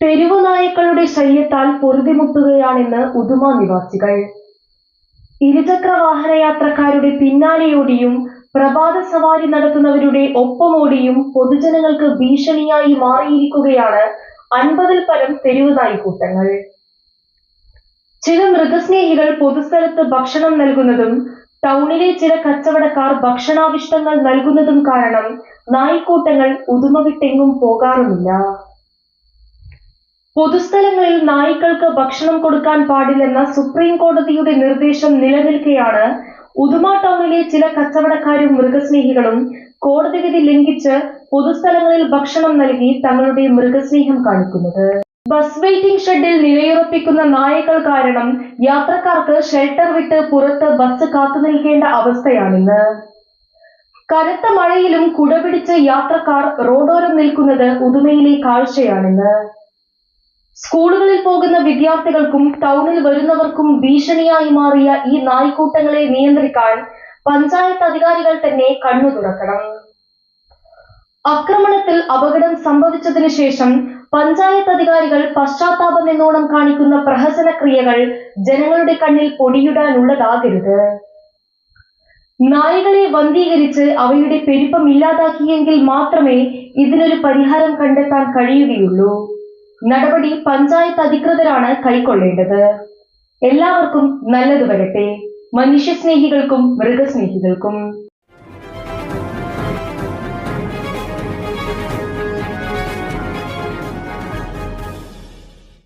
തെരുവു നായ്ക്കളുടെ ശല്യത്താൽ പൊറുതിമുട്ടുകയാണെന്ന് ഉദുമ നിവാസികൾ. ഇരുചക്ര വാഹനയാത്രക്കാരുടെ പിന്നാലെയോടിയും പ്രഭാത സവാരി നടത്തുന്നവരുടെ ഒപ്പമോടിയും പൊതുജനങ്ങൾക്ക് ഭീഷണിയായി മാറിയിരിക്കുകയാണ് അൻപതിൽ പരം തെരുവു നായ്ക്കൂട്ടങ്ങൾ ചില മൃഗസ്നേഹികൾ പൊതുസ്ഥലത്ത് ഭക്ഷണം നൽകുന്നതും ടൗണിലെ ചില കച്ചവടക്കാർ ഭക്ഷണാവിഷ്ടങ്ങൾ നൽകുന്നതും കാരണം നായ്ക്കൂട്ടങ്ങൾ ഉദുമ വിട്ടെങ്ങും പോകാറുമില്ല. പൊതുസ്ഥലങ്ങളിൽ നായ്ക്കൾക്ക് ഭക്ഷണം കൊടുക്കാൻ പാടില്ലെന്ന സുപ്രീം കോടതിയുടെ നിർദ്ദേശം നിലനിൽക്കെയാണ് ഉദുമ ടൗണിലെ ചില കച്ചവടക്കാരും മൃഗസ്നേഹികളും കോടതി വിധി ലംഘിച്ച് പൊതുസ്ഥലങ്ങളിൽ ഭക്ഷണം നൽകി തങ്ങളുടെ മൃഗസ്നേഹം കാണിക്കുന്നത്. ബസ് വെയിറ്റിംഗ് ഷെഡിൽ നിലയുറപ്പിക്കുന്ന നായകൾ കാരണം യാത്രക്കാർക്ക് ഷെൽട്ടർ വിട്ട് പുറത്ത് ബസ് കാത്തു നിൽക്കേണ്ട അവസ്ഥയാണിന്ന്. കനത്ത മഴയിലും കുടപിടിച്ച് യാത്രക്കാർ റോഡോരം നിൽക്കുന്നത് ഉദുമയിലെ കാഴ്ചയാണിന്ന്. സ്കൂളുകളിൽ പോകുന്ന വിദ്യാർത്ഥികൾക്കും ടൗണിൽ വരുന്നവർക്കും ഭീഷണിയായി മാറിയ ഈ നായ്ക്കൂട്ടങ്ങളെ നിയന്ത്രിക്കാൻ പഞ്ചായത്ത് അധികാരികൾ തന്നെ കണ്ണു തുറക്കണം. ആക്രമണത്തിൽ അപകടം സംഭവിച്ചതിനു ശേഷം പഞ്ചായത്ത് അധികാരികൾ പശ്ചാത്താപം എന്നോണം കാണിക്കുന്ന പ്രഹസന ക്രിയകൾ ജനങ്ങളുടെ കണ്ണിൽ പൊടിയിടാനുള്ളതാകരുത്. നായകളെ വന്ധീകരിച്ച് അവയുടെ പെരുപ്പം ഇല്ലാതാക്കിയെങ്കിൽ മാത്രമേ ഇതിനൊരു പരിഹാരം കണ്ടെത്താൻ കഴിയുകയുള്ളൂ. നടപടി പഞ്ചായത്ത് അധികൃതരാണ് കൈക്കൊള്ളേണ്ടത്. എല്ലാവർക്കും നല്ലത് വരട്ടെ മനുഷ്യസ്നേഹികൾക്കും മൃഗസ്നേഹികൾക്കും.